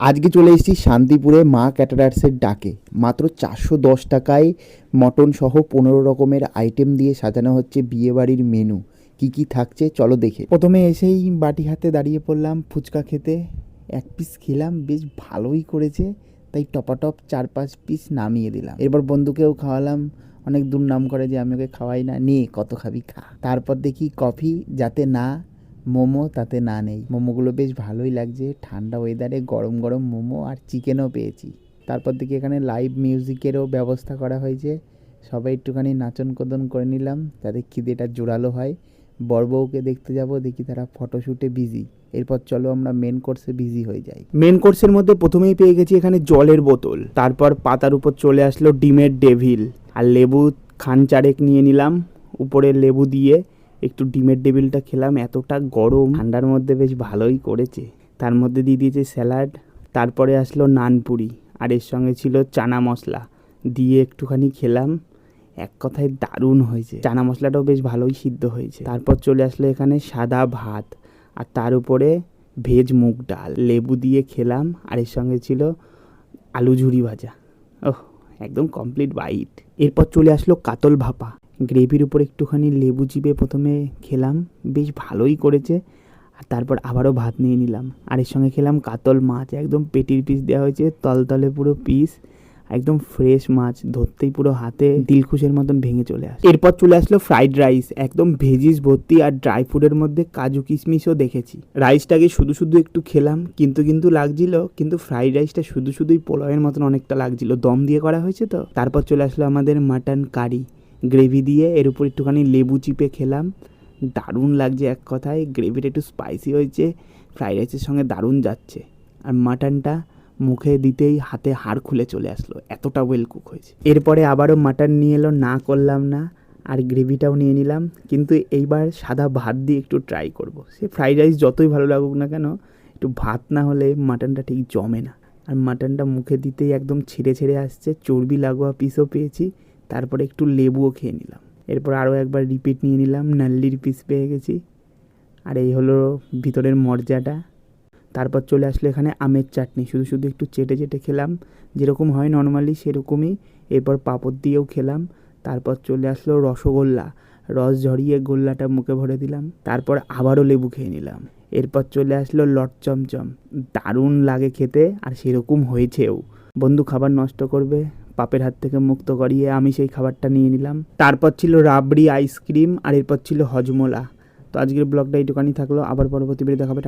আজকে চলে এসেছি শান্তিপুরে মা ক্যাটারার্সের ডাকে। মাত্র চারশো দশ টাকায় মটন সহ পনেরো রকমের আইটেম দিয়ে সাজানো হচ্ছে বিয়েবাড়ির মেনু কি কি থাকছে চলো দেখে। প্রথমে এসেই বাটি হাতে দাঁড়িয়ে পড়লাম, ফুচকা খেতে। এক পিস খেলাম, বেশ ভালোই করেছে। তাই টপাটপ চার পাঁচ পিস নামিয়ে দিলাম। এরপর বন্ধুকেও খাওয়ালাম। অনেক দূর নাম করে যে আমি ওকে খাওয়াই না। নে, কত খাবি খা। তারপর দেখি কফি, যাতে না মোমো তাতে না নেই। মোমোগুলো বেশ ভালোই লাগছে। ঠান্ডা ওয়েদারে গরম গরম মোমো আর চিকেনও পেয়েছি। তারপর দেখি এখানে লাইভ মিউজিকেরও ব্যবস্থা করা হয়েছে। সবাই একটুখানি নাচন কোদন করে নিলাম। যাতে খিদেটা জোরালো হয়। বর বউকে দেখতে যাব, দেখি তারা ফটোশ্যুটে বিজি এরপর চলো আমরা মেন কোর্সে বিজি হয়ে যাই। মেন কোর্সের মধ্যে প্রথমেই পেয়ে গেছি এখানে জলের বোতল। তারপর পাতার উপর চলে আসলো ডিমের ডেভিল আর লেবু খান চারেক নিয়ে নিলাম। উপরে লেবু দিয়ে একটু ডিমের ডেভিলটা খেলাম, এতটা গরম। ঠান্ডার মধ্যে বেশ ভালোই করেছে। তার মধ্যে দিয়ে দিয়েছে স্যালাড, তারপরে আসলো নানপুরি আর এর সঙ্গে ছিল চানা মশলা। দিয়ে একটুখানি খেলাম। এক কথায় দারুণ হয়েছে। চানা মশলাটাও বেশ ভালোই সিদ্ধ হয়েছে। তারপর চলে আসলো এখানে সাদা ভাত, আর তার উপরে ভেজ মুগ ডাল। লেবু দিয়ে খেলাম, আর এর সঙ্গে ছিল আলু ঝুরি ভাজা। ওহ, একদম কমপ্লিট বাইট এরপর চলে আসলো কাতল ভাপা। গ্রেভির উপর একটুখানি লেবু চিপে প্রথমে খেলাম, বেশ ভালোই করেছে। আর তারপর আবারও ভাত নিয়ে নিলাম। আর এর সঙ্গে খেলাম কাতল মাছ, একদম পেটির পিস দেওয়া হয়েছে, তলতলে পুরো পিস একদম ফ্রেশ মাছ, ধরতেই পুরো হাতে দিলখুশের মতন ভেঙে চলে আসে। এরপর চলে আসলো ফ্রাইড রাইস একদম ভেজিস ভর্তি আর ড্রাই ফ্রুটের মধ্যে কাজু কিশমিশও দেখেছি। রাইসটাকে শুধু শুধু একটু খেলাম, কিন্তু কিন্তু লাগছিল, কিন্তু ফ্রাইড রাইসটা শুধু শুধুই পোলাওয়ের মতন অনেকটা লাগছিল। দম দিয়ে করা হয়েছে তো? তারপর চলে আসলো আমাদের মাটন কারি গ্রেভি দিয়ে এর উপর একটুখানি লেবু চিপে খেলাম। দারুণ লাগছে এক কথায় গ্রেভিটা একটু স্পাইসি হয়েছে ফ্রাইড রাইসের সঙ্গে দারুণ যাচ্ছে। আর মাটনটা মুখে দিতেই হাতে হাড় খুলে চলে আসলো, এতটা ওয়েল কুক হয়েছে। এরপরে আবারও মাটন নিয়ে এলো, না করলাম না, আর গ্রেভিটাও নিয়ে নিলাম। কিন্তু এইবার সাদা ভাত দিয়ে একটু ট্রাই করব। সে ফ্রাইড রাইস যতই ভালো লাগুক না কেন, একটু ভাত না হলে মাটনটা ঠিক জমে না। আর মাটনটা মুখে দিতেই একদম ছিঁড়ে ছিঁড়ে আসছে, চর্বি লাগোয়া পিসও পেয়েছি। তারপরে একটু লেবুও খেয়ে নিলাম। এরপর আরও একবার রিপিট নিয়ে নিলাম, নাল্লির পিস পেয়ে গেছি। আর এই হলো ভিতরের মর্যাটা তারপর চলে আসলো এখানে আমের চাটনি। শুধু শুধু একটু চেটে চেটে খেলাম। যেরকম হয় নর্মালি সেরকমই। এরপর পাঁপড় দিয়েও খেলাম। তারপর চলে আসলো রসগোল্লা। রস ঝরিয়ে গোল্লাটা মুখে ভরে দিলাম। তারপর আবারও লেবু খেয়ে নিলাম। এরপর চলে আসলো লট চমচম। দারুণ লাগে খেতে, আর সেরকম হয়েছেও। বন্ধু, খাবার নষ্ট করবে পাপের হাত থেকে মুক্ত করিয়ে আমি সেই খাবারটা নিয়ে নিলাম। তারপর ছিল রাবড়ি আইসক্রিম আর এরপর ছিল হজমোলা। তো আজকের ব্লগটা দোকানই থাকল। আবার পরবর্তী ভিডিও দেখাবে।